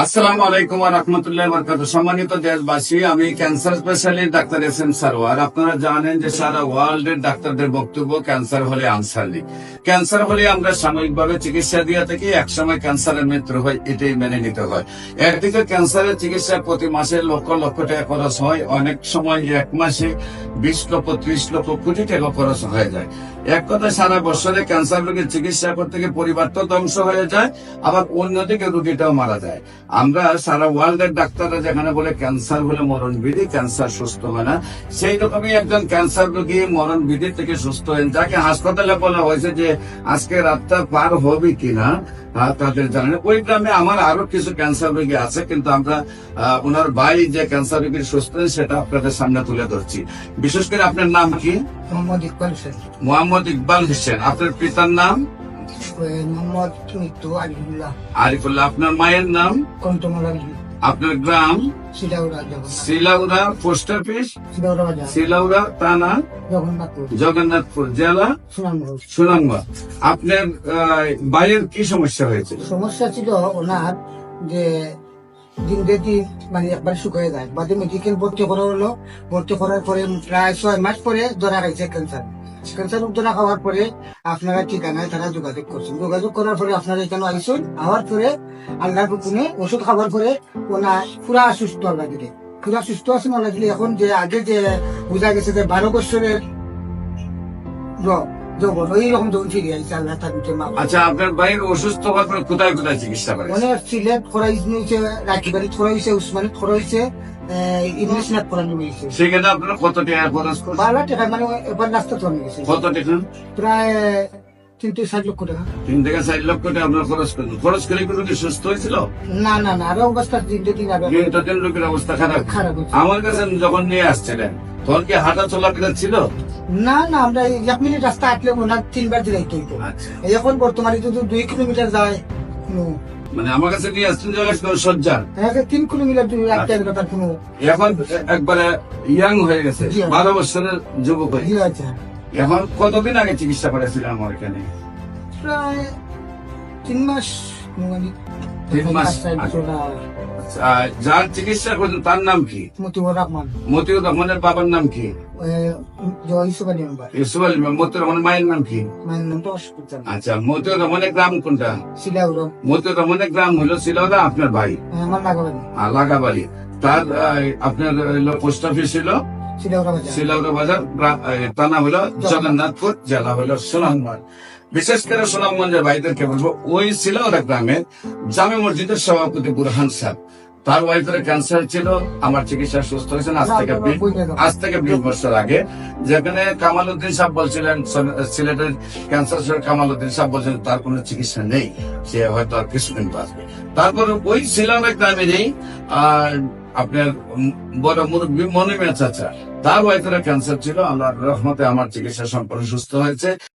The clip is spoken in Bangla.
আসসালামু আলাইকুম রহমতুল্লাহ বরকাত সম্মানিত দেশবাসী, আমি ক্যান্সার ক্যান্সারের মৃত্যু হয়, এটাই মেনে নিতে হয়। একদিকে ক্যান্সারের চিকিৎসা প্রতি মাসে লক্ষ লক্ষ টাকা খরচ হয়। অনেক সময় এক মাসে বিশ লক্ষ, ত্রিশ লক্ষ, কোটি টাকা খরচ হয়ে যায়। এক কথা সারা বছরে ক্যান্সার রোগীর চিকিৎসা করতে গিয়ে পরিবার তো ধ্বংস হয়ে যায়, আবার অন্যদিকে রোগীটাও মারা যায়। আমরা সারা ওয়ার্ল্ডের ডাক্তাররা যেখানে বলে ক্যান্সার হলে মরণ বিধি ক্যান্সার সুস্থ হয় না, সেই রকমই একজন ক্যান্সার রোগী মরণ বিধি থেকে সুস্থ হয়েন যাকে হাসপাতালে বলা হয়েছে যে, আজকে রাতটা পার হবে কিনা? তাদের জানেন ওই গ্রামে আমার আরও কিছু ক্যান্সার রোগী আছে, কিন্তু আমরা ওনার ভাই যে ক্যান্সার রোগীর সুস্থ, সেটা আপনাদের সামনে তুলে ধরছি। বিশেষ করে আপনার নাম কি? মোহাম্মদ ইকবাল হোসেন মোহাম্মদ ইকবাল হোসেন আপনার পিতার নাম? মোহাম্মদ মৃত্যু আলিবুল্লাহ আরিফুল্লাহ আপনার মায়ের নাম? কন্তমলা আপনার গ্রাম? জগন্নাথ। Post office? শিলাউড়া বাজার। থানা? জগন্নাথপুর। জেলা? সুনামগঞ্জ। আপনার ভাইয়ের কি সমস্যা হয়েছিল? সমস্যা ছিল ওনার যে দিন দেখি মানে একবার শুকিয়ে যায়। বাদে মেডিকেল ভর্তি করা হলো। ভর্তি করার পরে প্রায় ছয় মাস পরে ধরা গেছে ক্যান্সার ক্যান্সার ধরা খাওয়ার পরে আপনারা ঠিকানায় তারা যোগাযোগ করছেন। যোগাযোগ করার পরে আপনারা এখানে আইসুন আওয়ার পরে আল্লাহর হুকুমে ওষুধ খাওয়ার পরে ওনার পুরা সুস্থ আল্লাহ দিলে সুস্থ আছেন আল্লাহ দিলে এখন যে আগে যে বোঝা গেছে যে বারো বছরের ফিরে আল্লাহ মা আচ্ছা আপনার অসুস্থ হওয়ার পর কোথায় কোথায় চিকিৎসা করে মানে সিলেট করাইছে রাখিবাড়ি করাইছে উসমানিত করাইছে ইংলিশ নাথ করানো হয়েছে সেখানে আপনার কত টাকা খরচ বারো টাকা মানে এবার রাস্তা তো গেছে। কত টাকা? প্রায় তিন থেকে ষাট লক্ষ টাকা। তিন থেকে চার লক্ষ টাকা আপনার খরচ করলেন খরচ করে কোনো কি সুস্থ হয়েছিল? না না না আরও অবস্থা দিন দিন আরও। কিন্তু দিন লোকের অবস্থা খারাপ। খারাপ আমার কাছে যখন নিয়ে আসছিলেন তখন কি হাঁটা চলাফেরা ছিল? না না আমরা এক মিনিট রাস্তা হাঁটলে ওনার তিনবার দিলাই তো আচ্ছা। এখন বর্তমানে যদি দুই কিলোমিটার যায় মানে আমার কাছে নিয়ে আসছেন যখন তিন কিলোমিটার দূরে রাখতে হবে এখন একবারে ইয়াং হয়ে গেছে জি। বারো বছরের যুবক হয়ে এখন কতদিন আগে চিকিৎসা করেছিলেন আমার এখানে প্রায় তিন মাস তিন মাস আচ্ছা, যার চিকিৎসা করছেন তার নাম কি? মতিউর রহমান। মতিউর রহমানের বাবার নাম কি? জয় সুবানি নম্বর ইউসুফ আলী মতিউর রহমানের মায়ের নাম কি? মায়ের নামটা অসুবিধা আচ্ছা মতিউর রহমানের গ্রাম কোনটা? শিলাউরো মতিউর রহমানের গ্রাম হলো আপনার ভাই? লাগাবাড়ি। তার আপনার পোস্ট অফিস ছিল? শিলাউড়া বাজার। আহ, হলো জগন্নাথপুর জেলা হলো সুনামগঞ্জ। বিশেষ করে সুনামগঞ্জের ভাইদেরকে বলব ওই শিলাউড়া গ্রামে জামে মসজিদের সভাপতি বুরহান সাহেব। তার ওয়াইফের ক্যান্সার ছিল আমার চিকিৎসা সুস্থ হয়েছেন আজ থেকে আজ থেকে বিশ বছর আগে যেখানে কামাল উদ্দিন সাহেব বলছিলেন সিলেটের ক্যান্সার কামাল উদ্দিন সাহেব বলছিলেন তার কোনো চিকিৎসা নেই সে হয়তো আর কিছুদিন বাঁচবে। তারপর ওই শিলাউড়া গ্রামেরই আর আপনার বড় মুরব্বী মনিমা চাচা। তার ওয়াইফের ক্যান্সার ছিল, আল্লাহর রহমতে আমার চিকিৎসা সম্পূর্ণ সুস্থ হয়েছে।